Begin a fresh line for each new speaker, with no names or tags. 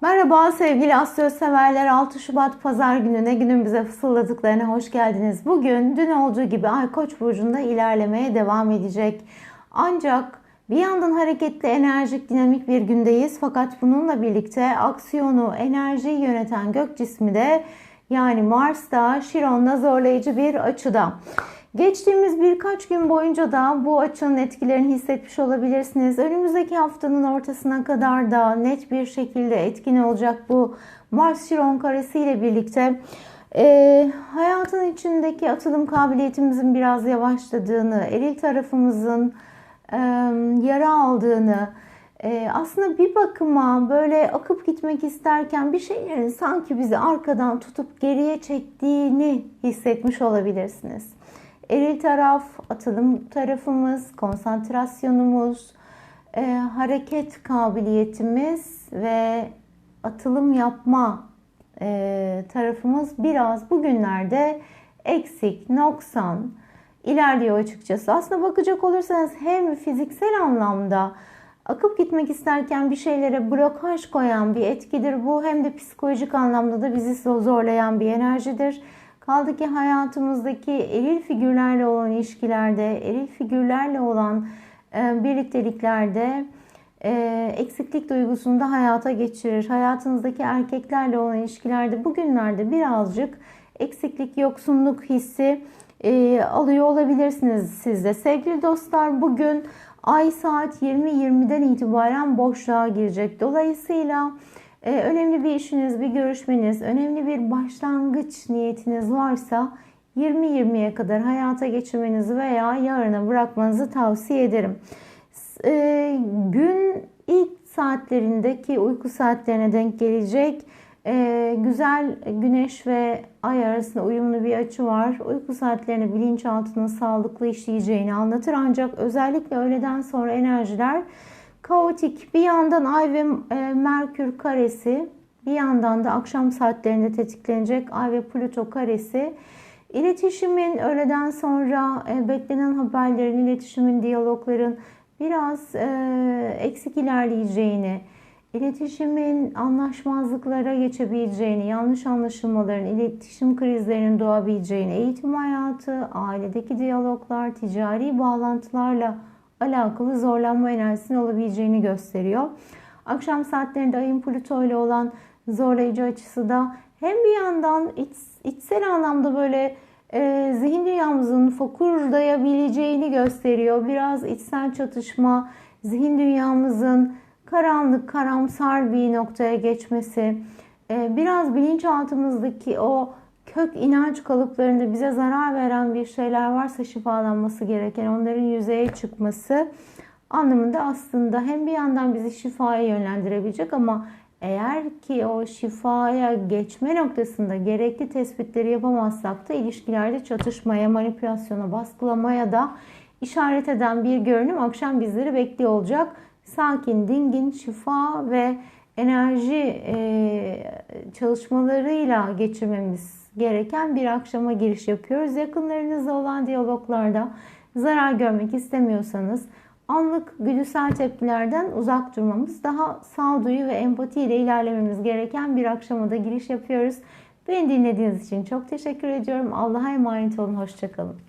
Merhaba sevgili astro severler 6 Şubat Pazar gününe günün bize fısıldadıklarına hoş geldiniz. Bugün dün olduğu gibi Ay Koç burcunda ilerlemeye devam edecek. Ancak bir yandan hareketli, enerjik, dinamik bir gündeyiz. Fakat bununla birlikte aksiyonu, enerjiyi yöneten gök cismi de yani Mars da Şiron'la zorlayıcı bir açıda. Geçtiğimiz birkaç gün boyunca da bu açının etkilerini hissetmiş olabilirsiniz. Önümüzdeki haftanın ortasına kadar da net bir şekilde etkin olacak bu Mars Şiron karesi ile birlikte. E, hayatın içindeki atılım kabiliyetimizin biraz yavaşladığını, eril tarafımızın e, yara aldığını, e, aslında bir bakıma böyle akıp gitmek isterken bir şeylerin sanki bizi arkadan tutup geriye çektiğini hissetmiş olabilirsiniz. Eril taraf, atılım tarafımız, konsantrasyonumuz, e, hareket kabiliyetimiz ve atılım yapma e, tarafımız biraz bugünlerde eksik, noksan ilerliyor açıkçası. Aslında bakacak olursanız hem fiziksel anlamda akıp gitmek isterken bir şeylere blokaj koyan bir etkidir bu hem de psikolojik anlamda da bizi zorlayan bir enerjidir. Kaldı ki hayatımızdaki eril figürlerle olan ilişkilerde, eril figürlerle olan e, birlikteliklerde e, eksiklik duygusunu da hayata geçirir. Hayatınızdaki erkeklerle olan ilişkilerde bugünlerde birazcık eksiklik, yoksunluk hissi e, alıyor olabilirsiniz siz de. Sevgili dostlar bugün ay saat 20.20'den itibaren boşluğa girecek. Dolayısıyla ee, önemli bir işiniz, bir görüşmeniz, önemli bir başlangıç niyetiniz varsa 20-20'ye kadar hayata geçirmenizi veya yarına bırakmanızı tavsiye ederim. Ee, gün ilk saatlerindeki uyku saatlerine denk gelecek ee, güzel güneş ve ay arasında uyumlu bir açı var. Uyku saatlerini bilinçaltının sağlıklı işleyeceğini anlatır ancak özellikle öğleden sonra enerjiler kaotik. Bir yandan Ay ve e, Merkür karesi bir yandan da akşam saatlerinde tetiklenecek Ay ve Plüto karesi. İletişimin öğleden sonra e, beklenen haberlerin, iletişimin, diyalogların biraz e, eksik ilerleyeceğini, iletişimin anlaşmazlıklara geçebileceğini, yanlış anlaşılmaların, iletişim krizlerinin doğabileceğini, eğitim hayatı, ailedeki diyaloglar, ticari bağlantılarla alakalı zorlanma enerjisinin olabileceğini gösteriyor. Akşam saatlerinde ayın Plüto ile olan zorlayıcı açısı da hem bir yandan iç, içsel anlamda böyle e, zihin dünyamızın fokurdayabileceğini gösteriyor. Biraz içsel çatışma, zihin dünyamızın karanlık, karamsar bir noktaya geçmesi, e, biraz bilinçaltımızdaki o kök inanç kalıplarında bize zarar veren bir şeyler varsa şifalanması gereken onların yüzeye çıkması anlamında aslında hem bir yandan bizi şifaya yönlendirebilecek ama eğer ki o şifaya geçme noktasında gerekli tespitleri yapamazsak da ilişkilerde çatışmaya, manipülasyona, baskılamaya da işaret eden bir görünüm akşam bizleri bekliyor olacak. Sakin, dingin, şifa ve enerji çalışmalarıyla geçirmemiz gereken bir akşama giriş yapıyoruz. Yakınlarınızla olan diyaloglarda zarar görmek istemiyorsanız anlık güdüsel tepkilerden uzak durmamız, daha sağduyu ve empati ile ilerlememiz gereken bir akşama da giriş yapıyoruz. Beni dinlediğiniz için çok teşekkür ediyorum. Allah'a emanet olun. Hoşçakalın.